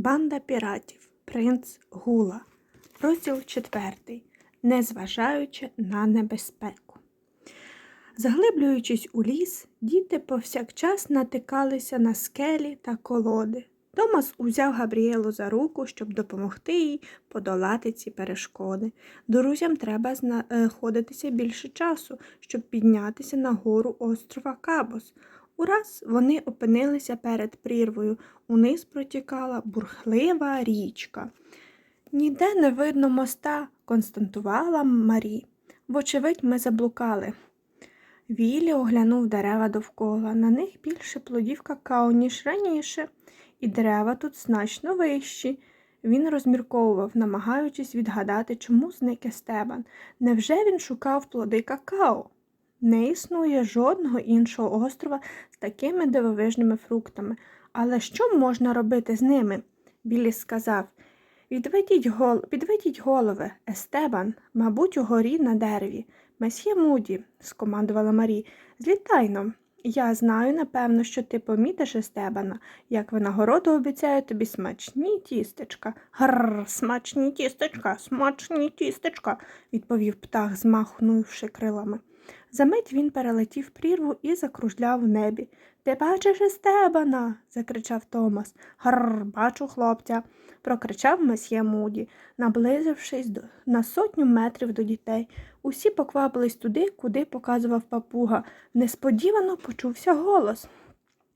Банда піратів. Принц Гула. Розділ 4. Незважаючи на небезпеку. Заглиблюючись у ліс, діти повсякчас натикалися на скелі та колоди. Томас узяв Габріелу за руку, щоб допомогти їй подолати ці перешкоди. Друзям треба знаходитися більше часу, щоб піднятися на гору острова Кабос. Ураз вони опинилися перед прірвою. Униз протікала бурхлива річка. Ніде не видно моста, констатувала Марі. Вочевидь, ми заблукали. Віллі оглянув дерева довкола. На них більше плодів какао, ніж раніше, і дерева тут значно вищі. Він розмірковував, намагаючись відгадати, чому зник Естебан. Невже він шукав плоди какао? Не існує жодного іншого острова з такими дивовижними фруктами. Але що можна робити з ними? Білі сказав. Відведіть, гол... Підведіть голови, Естебан, мабуть, угорі на дереві. Месьє Муді, скомандувала Марі, злітайно. Я знаю, напевно, що ти помітиш Естебана, як винагороду обіцяю тобі смачні тістечка. Гррр, смачні тістечка, смачні тістечка, відповів птах, змахнувши крилами. Замить він перелетів прірву і закружляв в небі. Ти бачиш Естебана? закричав Томас. Гррр, бачу хлопця, прокричав месьє Муді, наблизившись до, на сотню метрів до дітей. Усі поквапились туди, куди показував папуга. Несподівано почувся голос.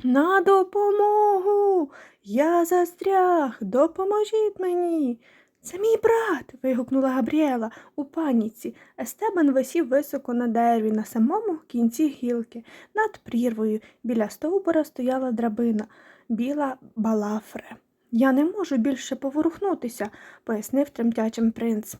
На допомогу. Я застряг. Допоможіть мені. Це мій брат. вигукнула Габріела у паніці. Естебан висів високо на дереві, на самому кінці гілки. Над прірвою біля стовбура стояла драбина, біла балафре. Я не можу більше поворухнутися, пояснив тремтячим принц.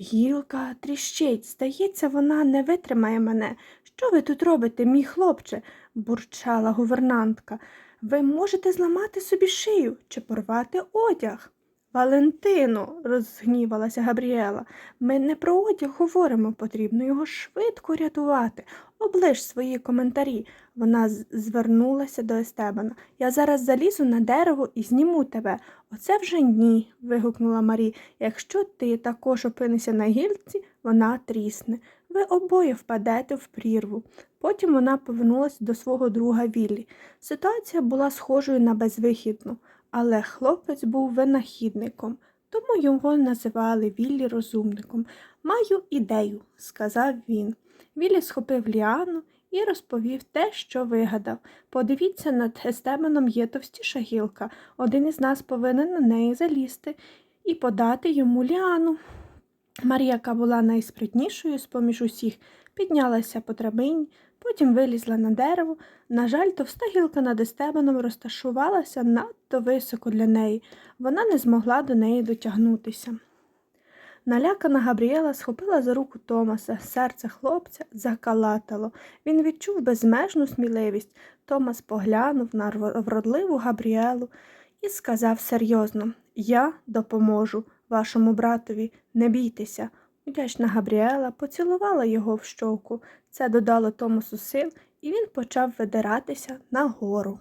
Гілка тріщить, здається, вона не витримає мене. Що ви тут робите, мій хлопче? бурчала гувернантка. Ви можете зламати собі шию чи порвати одяг. Валентино, розгнівалася Габріела, ми не про одяг говоримо, потрібно його швидко рятувати. Оближ свої коментарі. Вона звернулася до Естебана. Я зараз залізу на дерево і зніму тебе. Оце вже ні. вигукнула Марі. Якщо ти також опинишся на гілці, вона трісне. Ви обоє впадете в прірву. Потім вона повернулася до свого друга Віллі. Ситуація була схожою на безвихідну, але хлопець був винахідником, тому його називали Віллі розумником. Маю ідею, сказав він. Віллі схопив ліану і розповів те, що вигадав. Подивіться, над Естебаном є товстіша гілка. Один із нас повинен на неї залізти і подати йому ліану. Марія, яка була найспритнішою з поміж усіх, піднялася по драбині, потім вилізла на дерево. На жаль, товста гілка над Естебаном розташувалася надто високо для неї. Вона не змогла до неї дотягнутися. Налякана Габріела схопила за руку Томаса, серце хлопця закалатало. Він відчув безмежну сміливість. Томас поглянув на вродливу Габріелу і сказав серйозно Я допоможу вашому братові, не бійтеся. Удячна Габріела поцілувала його в щоку. Це додало Томасу сил, і він почав видиратися нагору.